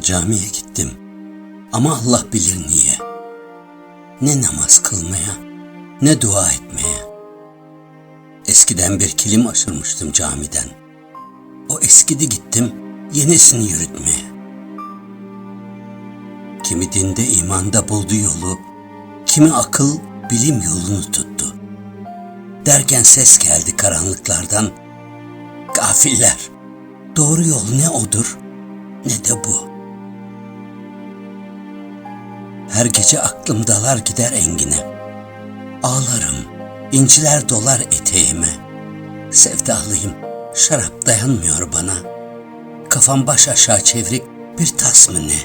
Camiye gittim. Ama Allah bilir niye. Ne namaz kılmaya, ne dua etmeye. Eskiden bir kilim aşırmıştım camiden. O eskidi gittim, yenisini yürütmeye. Kimi dinde imanda buldu yolu, kimi akıl bilim yolunu tuttu. Derken ses geldi karanlıklardan. Gafiller, doğru yol ne odur ne de bu. Her gece aklım dalar gider engine. Ağlarım, inciler dolar eteğime. Sevdalıyım, şarap dayanmıyor bana. Kafam baş aşağı çevrik bir tas mı ne?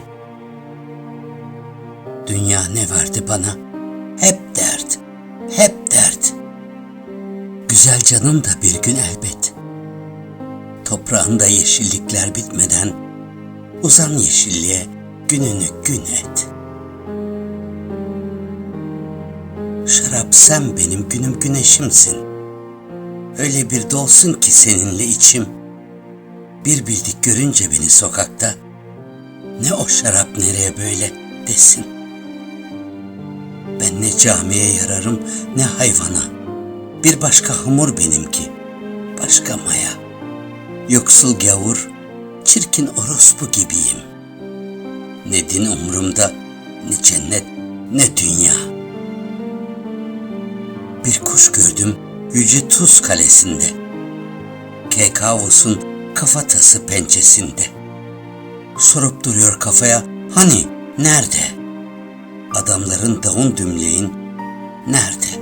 Dünya ne verdi bana? Hep dert, hep dert. Güzel canım da bir gün elbet. Toprağında yeşillikler bitmeden uzan yeşilliğe gününü gün et. Şarap sen benim günüm güneşimsin. Öyle bir dolsun ki seninle içim. Bir bildik görünce beni sokakta. Ne o şarap nereye böyle desin. Ben ne camiye yararım ne hayvana. Bir başka hamur benimki. Başka maya. Yoksul gavur, çirkin orospu gibiyim. Ne din umrumda, ne cennet, ne dünya. Bir kuş gördüm Yüce Tuz Kalesi'nde. Kekavus'un kafatası pençesinde. Sorup duruyor kafaya, hani, nerede? Adamların davun dümleyin, nerede?